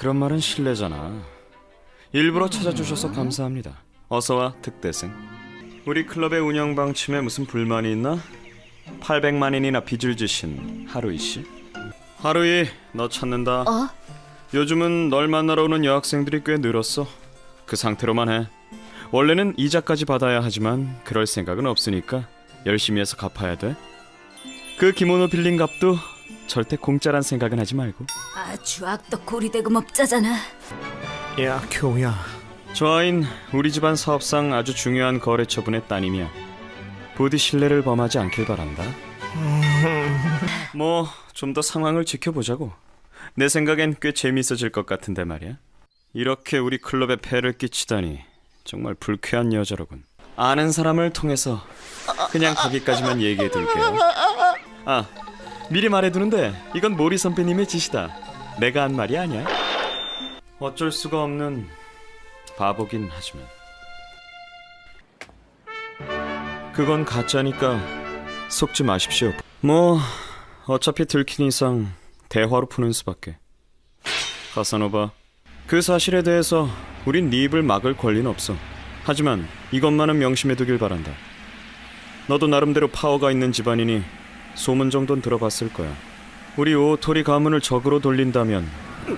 그런 말은 실례잖아. 일부러 찾아주셔서 감사합니다. 어서와 득대생. 우리 클럽의 운영 방침에 무슨 불만이 있나? 800만인이나 빚을 지신 하루이 씨. 하루이, 너 찾는다. 어? 요즘은 널 만나러 오는 여학생들이 꽤 늘었어. 그 상태로만 해. 원래는 이자까지 받아야 하지만 그럴 생각은 없으니까 열심히 해서 갚아야 돼. 그 기모노 빌린 값도 절대 공짜란 생각은 하지 말고. 아주 악덕 고리대금 업자잖아. 야 교우야 저 아인 우리 집안 사업상 아주 중요한 거래처분의 따님이야. 부디 신뢰를 범하지 않길 바란다. 뭐 좀 더 상황을 지켜보자고. 내 생각엔 꽤 재미있어질 것 같은데 말이야. 이렇게 우리 클럽에 폐를 끼치다니 정말 불쾌한 여자로군. 아는 사람을 통해서 그냥 거기까지만 얘기해 둘게요. 아 미리 말해두는데 이건 모리 선배님의 짓이다. 내가 한 말이 아니야. 어쩔 수가 없는 바보긴 하지만 그건 가짜니까 속지 마십시오. 뭐 어차피 들킨 이상 대화로 푸는 수밖에. 카사노바, 그 사실에 대해서 우린 네 입을 막을 권리는 없어. 하지만 이것만은 명심해두길 바란다. 너도 나름대로 파워가 있는 집안이니 소문 정도는 들어봤을 거야. 우리 오토리 가문을 적으로 돌린다면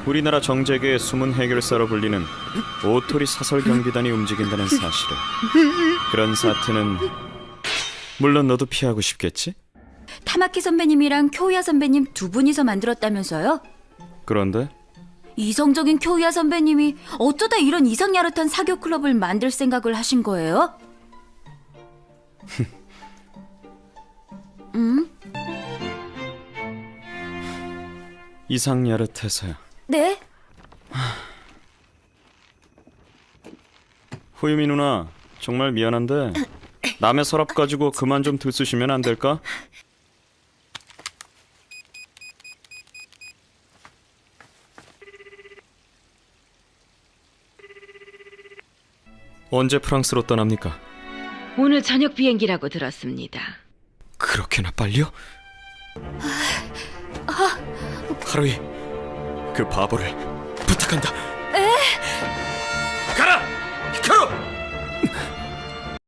우리나라 정재계의 숨은 해결사로 불리는 오토리 사설 경비단이 움직인다는 사실을. 그런 사태는 물론 너도 피하고 싶겠지? 타마키 선배님이랑 쿄야 선배님 두 분이서 만들었다면서요? 그런데 이성적인 쿄야 선배님이 어쩌다 이런 이상야릇한 사교 클럽을 만들 생각을 하신 거예요? 이상 야릇해서야. 네? 후유미 누나 정말 미안한데 남의 서랍 가지고 그만 좀 들쑤시면 안 될까? 언제 프랑스로 떠납니까? 오늘 저녁 비행기라고 들었습니다. 그렇게나 빨리요? 하루이 그 바보를 부탁한다.